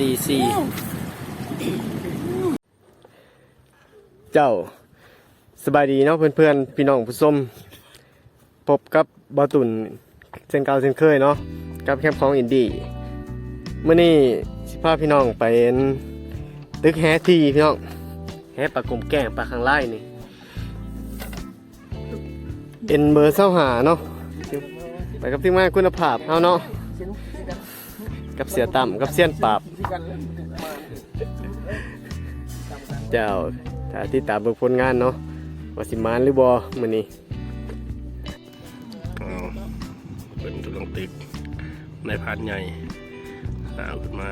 สี่สี่เจ้าสบายดีเนาะเพื่อนๆ พี่น้องผู้ชมพบกับบอตุนเช่นเกาเช่นเคยเนาะกับแคมป์ของอินดี้เมื่อนี้สิพาพี่น้องไปตึกแฮทีพี่น้องแฮปลากลมแก้งปลาข้างไล่นี่เป็นเบอร์เส้าหาเนาะไปกับที่มาคุณภาพเอาเนาะ กับเสียต่ำกับเสียนปราบ เจ้าถ้าติดตามเบิ่งผลงานเนาะว่าสิมานหรือบ่มื้อนี้เป็นกำลังติดในพานใหญ่หาขึ้นมา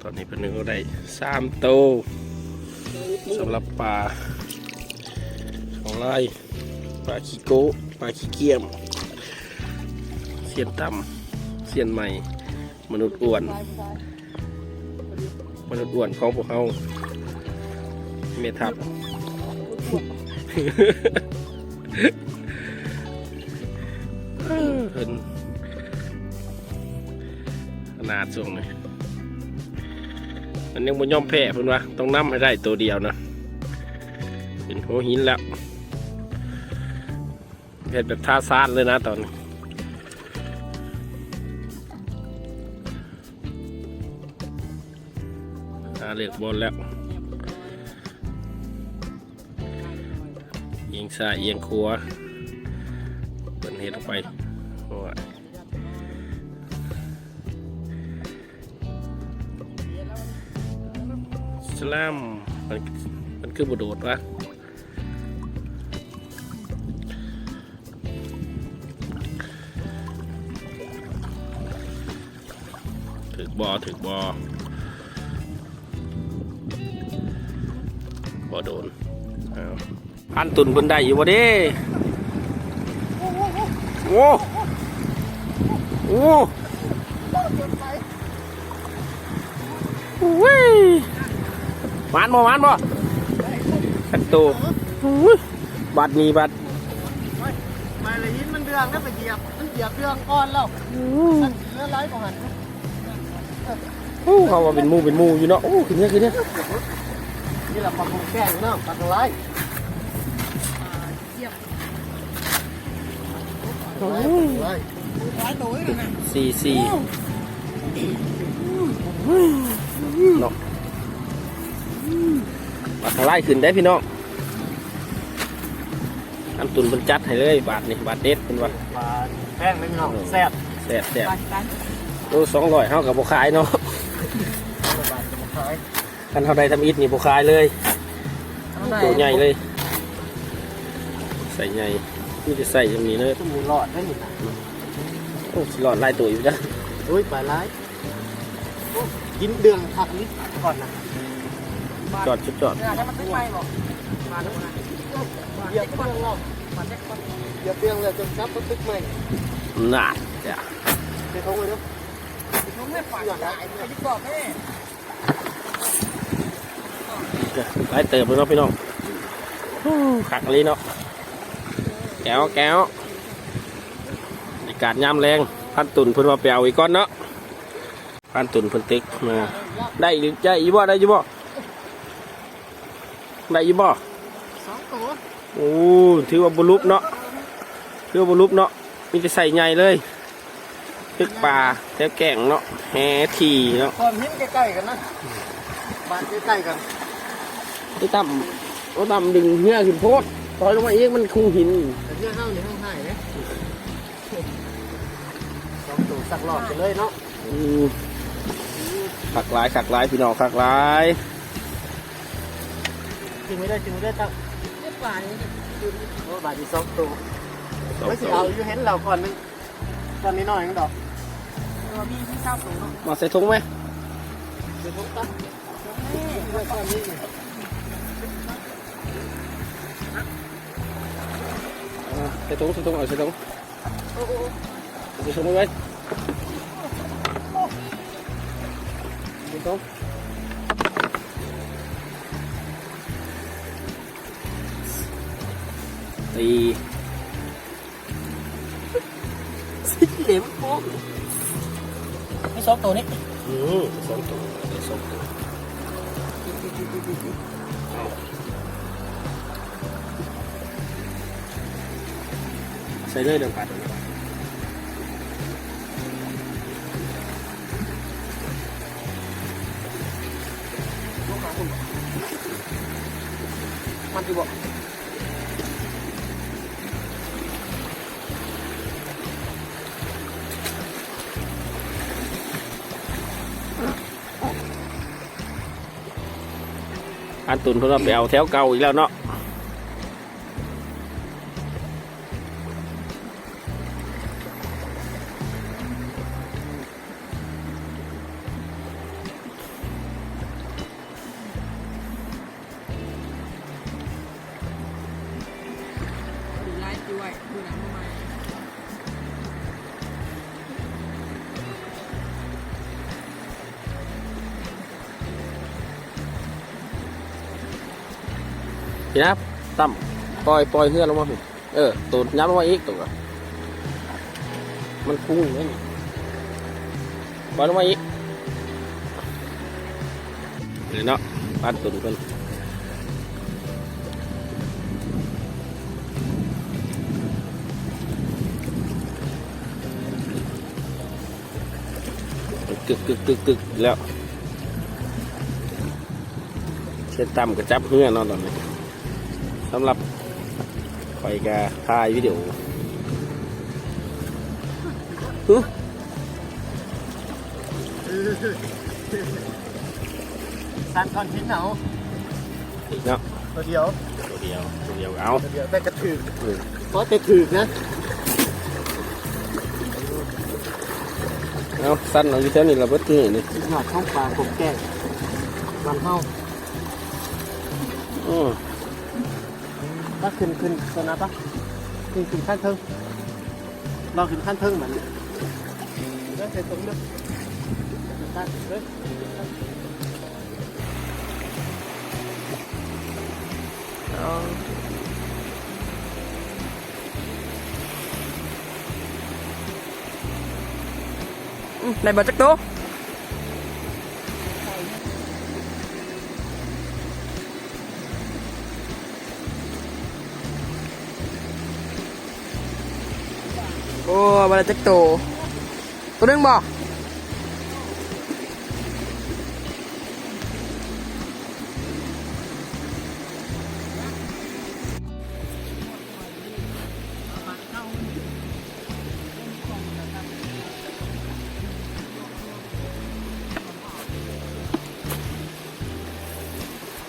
ตอนนี้เป็นหนึ่งก็ได้สามโตสำหรับปลาของไร่ปลาขี้โก้ปลาขี้เกียมเสียนต่ำ เสียนใหม่ มนุษย์อ้วน มนุษย์อ้วนของพวกเขาเมทับเพิ่นขนาดส่งเลยมันยังบ่ยอมแพ้เพิ่นว่าต้องนำให้ได้ตัวเดียวนะเป็นหัวหินแล้วเห็ดแบบท่าซานเลยนะตอนนี้ หาเลือกบอลแล้วเอียงซ้ายเอียงขวาเป็นเห็ดออกไปสลามมันมันคือบโดดวะถึกบอถึกบอ บอโดนเอาพันตุนเพิ่นได้อยู่บ่เด้โอ้โอ้ว้ยหวานบ่หวานบ่สักตัวอุ้ยบัดนี้บัดมาเลยหินมันเดืองแล้วไปเหยียบมันเหยียบเดืองก่อนแล้วเลือดไหลบ่หันโอ้เขาว่าเป็นหมูเป็นหมูอยู่เนาะโอ้ขึ้นเนี่ยขึ้นเนี่ย นี่แหละปลากลมแก้งเนาะปลาข้างไล่สี่สี่เนาะปลาทะไล่ขึ้นได้พี่น้องอันตุนเป็นจัดให้เลยบาทนี่บาทเด็ดเป็นว่าปลาแป้งไม่เนาะแซ่บแสบแสบตัวสองร้อยเท่ากับบุคายเนาะ บาทจะมาขายคันเท่าใดทำอิฐนี่บุคายเลยตัวใหญ่เลย ใส่ใหญ่นี่จะใส่อย่างนี้เลยจะมีหลอดได้นี่นะโอ้สิหลอดลายตัวอยู่จ้ะอุ้ยปลาไหลกินเดืองผักนิดก่อนนะจอดชุดจอดถ้ามันตึ้งไปบอกมาแล้วนะเหยียบเตียงเราเหยียบเตียงเลยจนซับมันตึกใหม่น่าจ้ะเดี๋ยวเขาเลยเนาะเขาไม่ฝันอยากได้ไอ้ที่บอกแม่ ลายเติมเลยเนาะพี่น้องโอ้ขักเลยเนาะแก้วแก้วอากาศยามแรงพันตุนเพิ่นมาเปียวอีกก้อนเนาะพันตุนเพิ่นตึกมาได้หรือได้อีบ่ได้อีบ่ได้อีบ่สองตัวโอ้ถือว่าบุรุษเนาะถือว่าบุรุษเนาะมีแต่ใส่ใหญ่เลยตึกปลาแถวแก่งเนาะแฮทีเนาะความหินใกล้ๆกันนะบ้านใกล้ๆกัน ไอ้ต่ำไอ้ต่ำดึงเหี้ยขึ้นโพดต่อยลงมาเองมันคุงหินแต่ที่ห้างนี่ห้างหายเนี่ยสองตัวสักหลอดกันเลยเนาะอืมขักหลายขักหลายพี่น้องขักหลายจริงไม่ได้จริงไม่ได้ตั้งเรียบร้อยโอ้บาทที่สองตัวสองไม่สิตัวเอาอยู่เห็นเราก่อนนึงตอนนี้น้อยนึงดอกตัวมีที่เก้าตัวเนาะมาใส่ถุงไหมเดี๋ยวผมตั้งไว้ก่อนนี้อ่าใส่ถุงใส่ถุง เอาใส่ถุงใส่ถุงไว้ใส่ถุงตีเหลี่ยมโป๊ะ ใส่เลยเดิมปัดเลยมัน พี่นะตั้มปล่อยปล่อยเพื่อนลงมาสิเออตูดยับลงมาอีกตัวมันพุ่งเลยปล่อยลงมาอีกนี่เนาะปัดตุนเพิ่นกึกกึกกึกกึกแล้วเช่นตั้มก็จับเพื่อนเนาะตอนนี้ สำหรับคอยกาถ่ายวิดีโอฮึสันคอนทิ้งเหนาอีกเนาะตัวเดียว ตัวเดียวตัวเดียวเอาตัวเดียวแต่กระถือเพราะแต่ถือนะเอาสั้นเอาอยู่แถวนี้เราเบิดที่นี่หนอดช่องปลาผมแก้มันเท่าอือ ถ้าขึ้นขึ้นตัวนั้นปะขึ้นขึ้นขั้นเทิงลองขึ้นขั้นเทิงเหมือนแล้วเสร็จตรงนี้ขั้นเลยในบอจักตัว โอ้บอจักโตัวตัวนึงบอก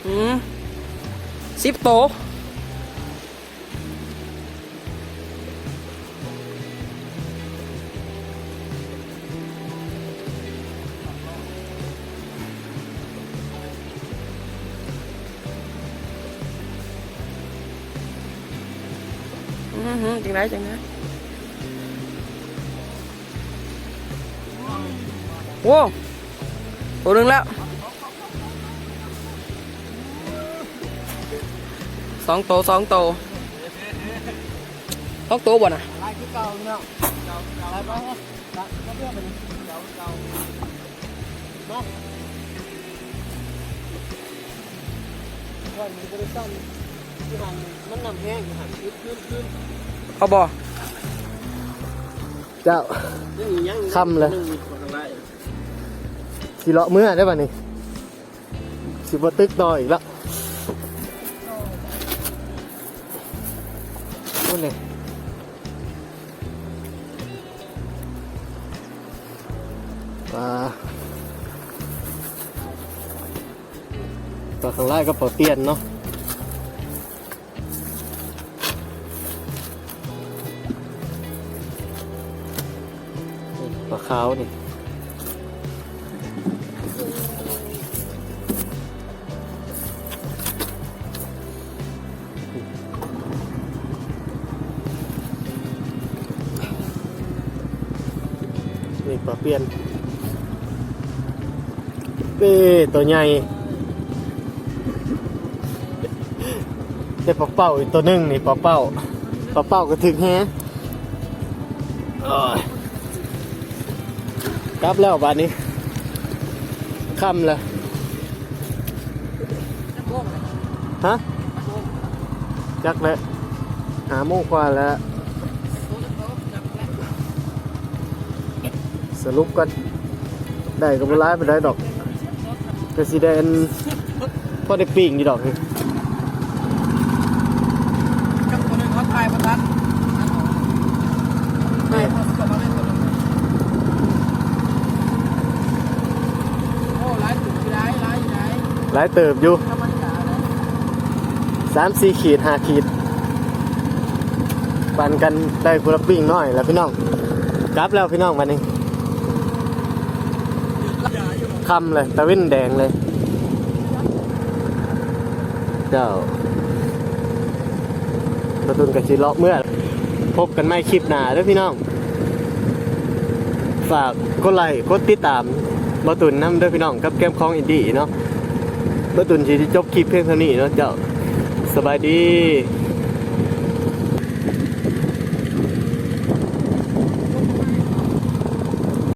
อืมสิบโต จังไรจังไรโว้ตัวหนึ่งแล้วสองโตวสองโตวสองโตวบ่น่ะลายคือเก่าเนาะเก่าเก่าไปไปเก่าเพื่อนมันเก่าเก่าเนาะวันนี้ก็ได้ซ่อม ที่หันมันนำแห้งที่หันขึ้นขึ้นขึ้นเอาบ่เจ้า ยังยังคำเลยยังมีคนอะไรสิเลาะเมื่อได้ป่ะนี่สิบตึกต่ออีกแล้วนู่นเลยปลาปลาข้างล่างก็ปลาเตียนเนาะ ปลาขาวนี่นี่ปลาเปลี่ยนเป้ตัวใหญ่แต่ปลาเป้าอีกตัวหนึงนี่ปลาเป้าปลาเป้าก็ถึงแฮะ กลับแล้วบ้านนี้ค่ำแล้วฮะจักแล้วหาโมงกว่าแล้วสรุปกันได้ก็บ่ร้ายไปได้ดอกก็สิได้อันพอได้ปิ้งอยู่ดอกนี่ กับตัวนึงเขาถ่ายประทัดถ่ายพอสกับมาเล่นตัวนึงโอ้ร้ายถูกที่ร้ายร้ายอยู่ไหน หลายเติบอยู่สามสี่ขีดห้าขีด ปั่นกันได้กุละปิ้งน้อยแล้วพี่น้องกลับแล้วพี่น้องวันนี้คำเลยตะว้นแดงเลย เจ้าประตุนกับชิเลาะเมื่อ พบกันไม่คลิปหนาด้อพี่น้อง ฝากกดไลค์กดติดตามบาตุนน้ำด้อพี่น้องกับแก้มของอินดี้เนาะ เมื่อตุนสิจบคลิปเพียงเท่านี้เนาะเจ้าสบายดี